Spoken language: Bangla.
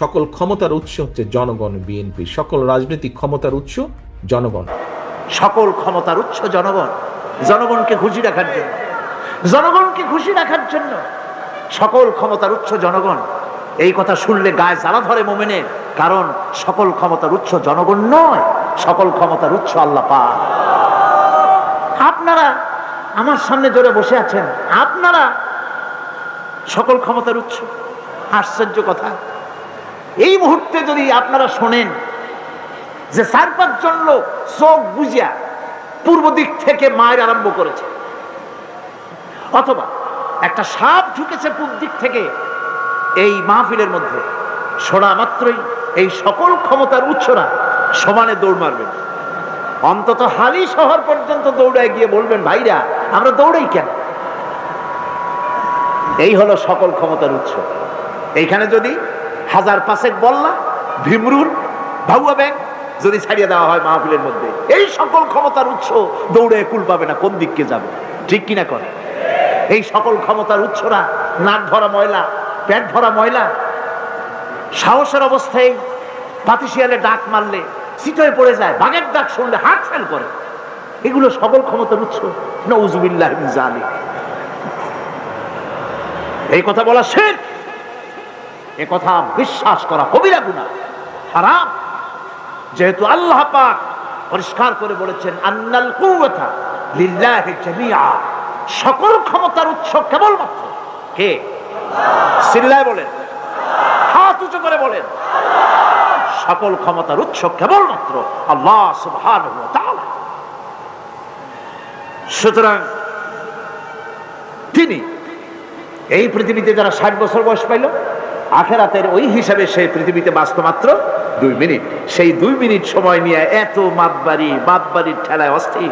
সকল ক্ষমতার উৎস হচ্ছে জনগণ, বিএনপি। সকল রাজনৈতিক ক্ষমতার উৎস জনগণ। সকল ক্ষমতার উৎস জনগণ। জনগণকে খুশি রাখার জন্য। জনগণকে খুশি রাখার জন্য সকল ক্ষমতার উৎস জনগণ। এই কথা শুনলে গায়ে জ্বালা ধরে মোমেনের কারণ সকল ক্ষমতার উৎস জনগণ নয়, সকল ক্ষমতার উৎস আল্লাহ পা আপনারা আমার সামনে জোরে বসে আছেন। আপনারা সকল ক্ষমতার উৎস। আশ্চর্য কথা। এই মুহূর্তে যদি আপনারা শোনেন যে চার, পাঁচজন লোক চোখ বুঝিয়া পূর্ব দিক থেকে মায়ের আরম্ভ করেছে, অথবা একটা সাপ ঢুকেছে পূর্ব দিক থেকে, এই মাহফিলের মধ্যে শোনা মাত্রই এই সকল ক্ষমতার উৎসরা সমানে দৌড় মারবেন। অন্তত হালি শহর পর্যন্ত দৌড়ায় গিয়ে বলবেন, ভাইরা, আমরা দৌড়াই কেন? এই হলো সকল ক্ষমতার উৎস। এইখানে যদি হাজার পাঁচেক বললা, ভীমরুল ভাউয়া ব্যাংক যদি ছাড়িয়ে দেওয়া হয় মাহফিলের মধ্যে। এই সকল ক্ষমতার উৎস দৌড়ে কুল পাবে না, কোন দিককে যাবে? ঠিক কিনা করে? এই সকল ক্ষমতার উৎসরা নাক ভরা ময়লা, পেট ভরা ময়লা, সাহসের অবস্থায় পাতিশিয়ালে ডাক মারলে সিটয়ে পড়ে যায়, বাঘের ডাক শুনলে হার্ট ফেল করে। এগুলো সকল ক্ষমতার উৎস। নউজুবিল্লাহ জালি এই কথা বলা শেখ। এ কথা বিশ্বাস করা কবিরা গুণা হারাম। যেহেতু আল্লাহ পাক পরিষ্কার করে বলেছেন, আন্নাল কুওয়াতা লিল্লাহি সকল ক্ষমতার উৎস কেবলমাত্র কে? সিল্লায় বলেন। হাত উঁচু করে বলেন। সকল ক্ষমতার উৎস কেবলমাত্র আল্লাহ তাআলা। সুতরাং তিনি এই পৃথিবীতে যারা ষাট বছর বয়স পাইল আখেরাতের ওই হিসাবে সে পৃথিবীতে বাঁচত মাত্র দুই মিনিট। সেই দুই মিনিট সময় নিয়ে এত মাদবাড়ি মাদবাড়ির ঠেলায় অস্থির।